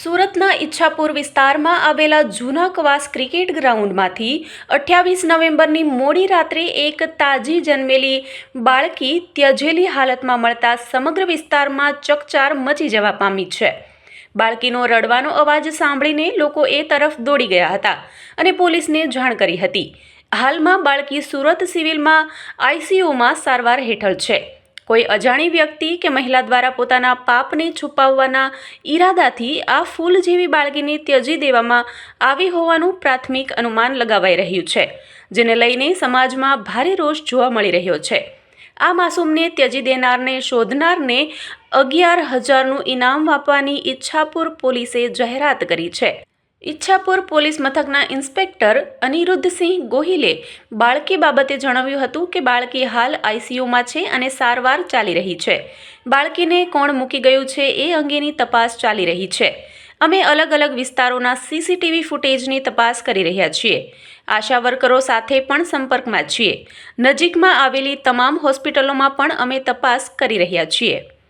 સુરતના ઈચ્છાપુર વિસ્તારમાં આવેલા જૂના કવાસ ક્રિકેટ ગ્રાઉન્ડમાંથી અઠ્યાવીસ નવેમ્બરની મોડી રાત્રે એક તાજી જન્મેલી બાળકી ત્યજેલી હાલતમાં મળતા સમગ્ર વિસ્તારમાં ચકચાર મચી જવા પામી છે. બાળકીનો રડવાનો અવાજ સાંભળીને લોકો એ તરફ દોડી ગયા હતા અને પોલીસને જાણ કરી હતી. હાલમાં બાળકી સુરત સિવિલમાં આઈસીયુમાં સારવાર હેઠળ છે. કોઈ અજાણી વ્યક્તિ કે મહિલા દ્વારા પોતાના પાપને છુપાવવાના ઈરાદાથી આ ફૂલ જેવી બાળકીને ત્યજી દેવામાં આવી હોવાનું પ્રાથમિક અનુમાન લગાવાઈ રહ્યું છે, જેને લઈને સમાજમાં ભારે રોષ જોવા મળી રહ્યો છે. આ માસૂમને ત્યજી દેનારને શોધનારને અગિયાર હજારનું ઇનામ આપવાની ઈચ્છાપુર પોલીસે જાહેરાત કરી છે. ઈચ્છાપુર પોલીસ મથકના ઇન્સ્પેક્ટર અનિરુદ્ધસિંહ ગોહિલે બાળકી બાબતે જણાવ્યું હતું કે બાળકી હાલ આઈસીયુમાં છે અને સારવાર ચાલી રહી છે. બાળકીને કોણ મૂકી ગયું છે એ અંગેની તપાસ ચાલી રહી છે. અમે અલગ અલગ વિસ્તારોના સીસીટીવી ફૂટેજની તપાસ કરી રહ્યા છીએ. આશા વર્કરો સાથે પણ સંપર્કમાં છીએ. નજીકમાં આવેલી તમામ હોસ્પિટલોમાં પણ અમે તપાસ કરી રહ્યા છીએ.